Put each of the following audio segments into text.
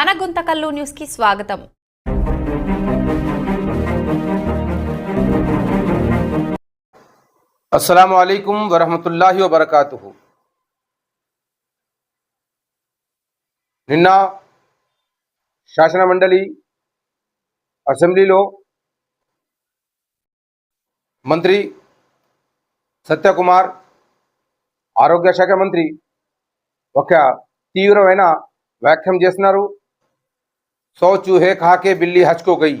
మన గుంతకల్లు న్యూస్కి స్వాగతం. అస్సలం అయికం వరహమతుల్లాహి వబర్కాతు నిన్న శాసన మండలి అసెంబ్లీలో మంత్రి సత్యకుమార్ ఆరోగ్య శాఖ మంత్రి ఒక తీవ్రమైన వ్యాఖ్యం చేస్తున్నారు సో చూహే కాకే బిల్లి హచ్కో గయి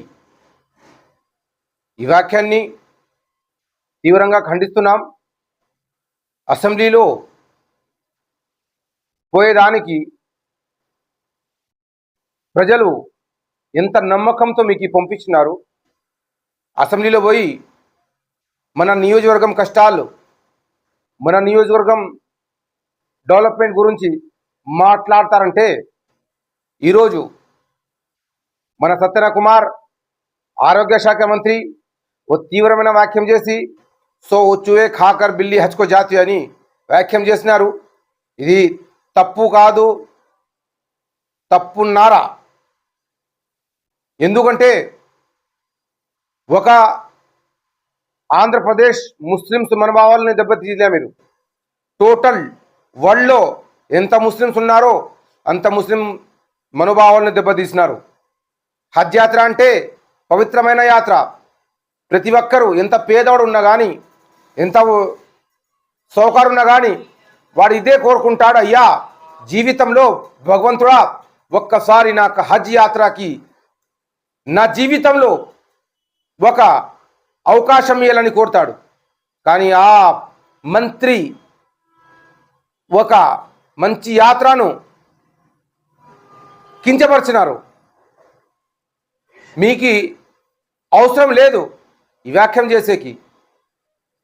ఈ వ్యాఖ్యాన్ని తీవ్రంగా ఖండిస్తున్నాం అసెంబ్లీలో పోయేదానికి ప్రజలు ఎంత నమ్మకంతో మీకు పంపించినారు అసెంబ్లీలో పోయి మన నియోజకవర్గం కష్టాలు మన నియోజకవర్గం డెవలప్మెంట్ గురించి మాట్లాడతారంటే ఈరోజు మన సత్యన కుమార్ ఆరోగ్య శాఖ మంత్రి ఓ తీవ్రమైన వ్యాఖ్యం చేసి సో వచ్చువే ఖాకర్ బిల్లి హచ్కో జాతి అని వ్యాఖ్యం చేసినారు. ఇది తప్పు కాదు తప్పున్నారా? ఎందుకంటే ఒక ఆంధ్రప్రదేశ్ ముస్లిమ్స్ మనోభావాలని దెబ్బతీయలే మీరు. టోటల్ వరల్డ్లో ఎంత ముస్లిమ్స్ ఉన్నారో అంత ముస్లిం మనోభావాలను దెబ్బతీసినారు. హజ్ యాత్ర అంటే పవిత్రమైన యాత్ర. ప్రతి ఒక్కరూ ఎంత పేదవాడు ఉన్నా కానీ ఎంత సౌకర్యం ఉన్నా కానీ వాడు ఇదే కోరుకుంటాడు అయ్యా జీవితంలో భగవంతుడా ఒక్కసారి నాకు హజ్ యాత్రకి నా జీవితంలో ఒక అవకాశం ఇవ్వాలని కోరుతాడు. కానీ ఆ మంత్రి ఒక మంచి యాత్రను కించపరిచినారు. మీకు అవసరం లేదు ఈ వ్యాఖ్యం చేసేకి.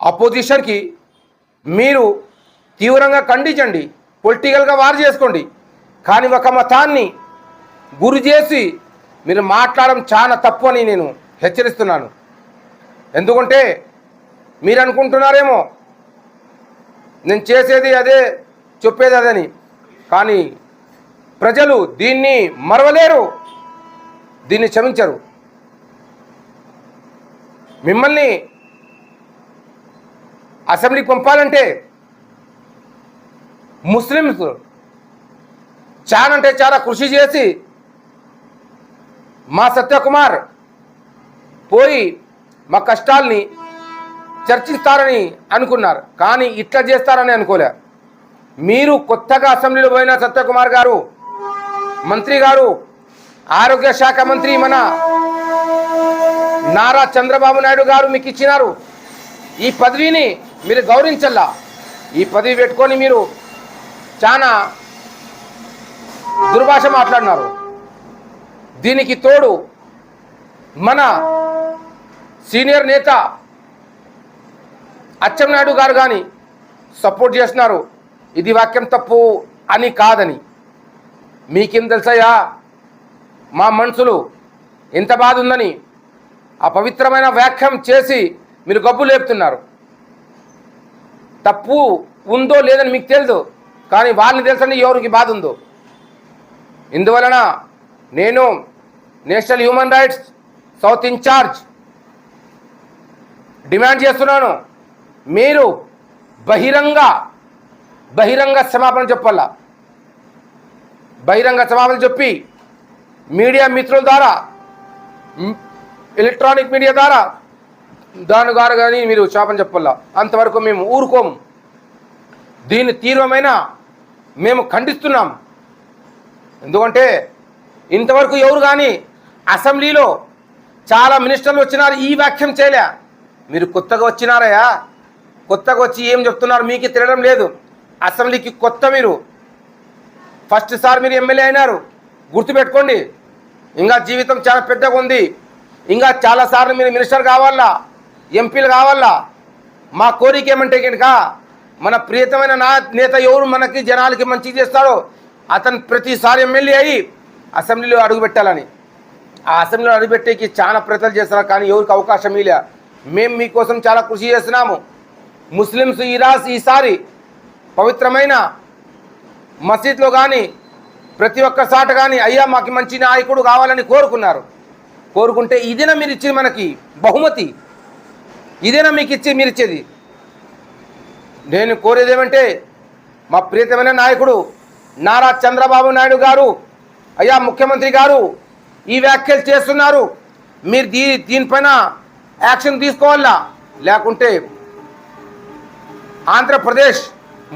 అపోజిషన్కి మీరు తీవ్రంగా ఖండించండి పొలిటికల్గా వారు చేసుకోండి. కానీ ఒక మతాన్ని గురి చేసి మీరు మాట్లాడడం చాలా తప్పు అని నేను హెచ్చరిస్తున్నాను. ఎందుకంటే మీరు అనుకుంటున్నారేమో నేను చేసేది అదే చెప్పేది అదని. కానీ ప్రజలు దీన్ని మరవలేరు దీన్ని క్షమించరు. మిమ్మల్ని అసెంబ్లీకి పంపాలంటే ముస్లిమ్స్ చాలా అంటే చాలా కృషి చేసి మా సత్యకుమార్ పోయి మా కష్టాల్ని చర్చిస్తారని అనుకున్నారు. కానీ ఇట్లా చేస్తారని అనుకోలే. మీరు కొత్తగా అసెంబ్లీలో పోయిన సత్యకుమార్ గారు మంత్రి గారు ఆరోగ్య శాఖ మంత్రి మన నారా చంద్రబాబు నాయుడు గారు మీకు ఇచ్చినారు. ఈ పదవిని మీరు గౌరవించల్లా. ఈ పదవి పెట్టుకొని మీరు చాలా దుర్భాష మాట్లాడినారు. దీనికి తోడు మన సీనియర్ నేత అచ్చెన్నాయుడు గారు కానీ సపోర్ట్ చేస్తున్నారు. ఇది వాక్యం తప్పు అని కాదని. మీకేం తెలుసయ్యా? మా మనసులు ఎంత బాధ ఉందని అపవిత్రమైన వ్యాఖ్యం చేసి మీరు గబ్బు లేపుతున్నారు. తప్పు ఉందో లేదని మీకు తెలియదు కానీ వాళ్ళని తెలుసండి ఎవరికి బాధ ఉందో. ఇందువలన నేను national human rights south in charge demand చేస్తున్నాను. మీరు బహిరంగ బహిరంగ క్షమాపణ చెప్పాలా? బహిరంగ క్షమాపణ చెప్పి మీడియా మిత్రుల ద్వారా ఎలక్ట్రానిక్ మీడియా ద్వారా. దాని ద్వారా కానీ మీరు క్షమాపణ చెప్పల్లా అంతవరకు మేము ఊరుకోము. దీన్ని తీవ్రమైన మేము ఖండిస్తున్నాం. ఎందుకంటే ఇంతవరకు ఎవరు కానీ అసెంబ్లీలో చాలా మినిస్టర్లు వచ్చినారు ఈ వ్యాఖ్యం చేయలే. మీరు కొత్తగా వచ్చినారయ్యా. కొత్తగా వచ్చి ఏం చెప్తున్నారు మీకు తెలియడం లేదు. అసెంబ్లీకి కొత్త మీరు. ఫస్ట్ సార్ మీరు ఎమ్మెల్యే అయినారు. గుర్తుపెట్టుకోండి. ఇంకా జీవితం చాలా పెద్దగా ఉంది. ఇంకా చాలా సార్లు మీరు మినిస్టర్ కావాలా? ఎంపీలు కావాలా? మా కోరిక ఏమంటే కనుక మన ప్రియతమైన నా నేత ఎవరు మనకి జనాలకి మంచి చేస్తాడో అతను ప్రతిసారి ఎమ్మెల్యే అయ్యి అసెంబ్లీలో అడుగుపెట్టాలని ఆ అసెంబ్లీలో అడుగుపెట్టేకి చాలా ప్రయత్నాలు చేస్తున్నారు కానీ ఎవరికి అవకాశం ఇలా మేము మీకోసం చాలా కృషి చేస్తున్నాము. ముస్లిమ్స్ ఈ ఈసారి పవిత్రమైన మసీద్లో కానీ ప్రతి ఒక్క సాట కానీ అయ్యా మాకు మంచి నాయకుడు కావాలని కోరుకున్నారు. కోరుకుంటే ఇదేనా మీరు ఇచ్చేది మనకి? బహుమతి. ఇదేనా మీకు ఇచ్చి మీరు ఇచ్చేది? నేను కోరేది ఏమంటే మా ప్రియతమైన నాయకుడు నారా చంద్రబాబు నాయుడు గారు అయ్యా ముఖ్యమంత్రి గారు ఈ వ్యాఖ్యలు చేస్తున్నారు. మీరు దీ దీనిపైన యాక్షన్ తీసుకోవాలా? లేకుంటే ఆంధ్రప్రదేశ్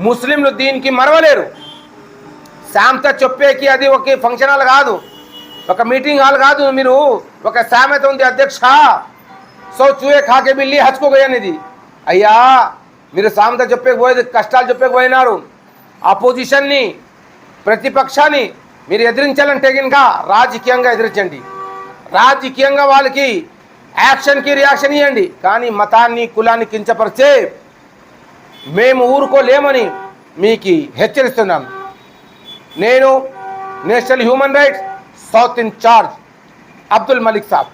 ముస్లింలు దీనికి మరవలేరు. శాంత చెప్పేకి అది ఒక ఫంక్షన్ హాల్ కాదు. ఒక మీటింగ్ హాల్ కాదు. మీరు ఒక సామెత ఉంది అధ్యక్ష. సో చూయే కాకే బిల్లి హచ్చుకోపోయానిది అయ్యా మీరు సామెత చెప్పకపోయేది కష్టాలు చెప్పకపోయినారు అపోజిషన్ని ప్రతిపక్షాన్ని మీరు ఎదిరించాలంటే కనుక రాజకీయంగా ఎదిరించండి. రాజకీయంగా వాళ్ళకి యాక్షన్కి రియాక్షన్ ఇవ్వండి కానీ మతాన్ని కులాన్ని కించపరిచే మేము ఊరుకోలేమని మీకు హెచ్చరిస్తున్నాం నేను national human rights south in charge Abdul Malik Shah.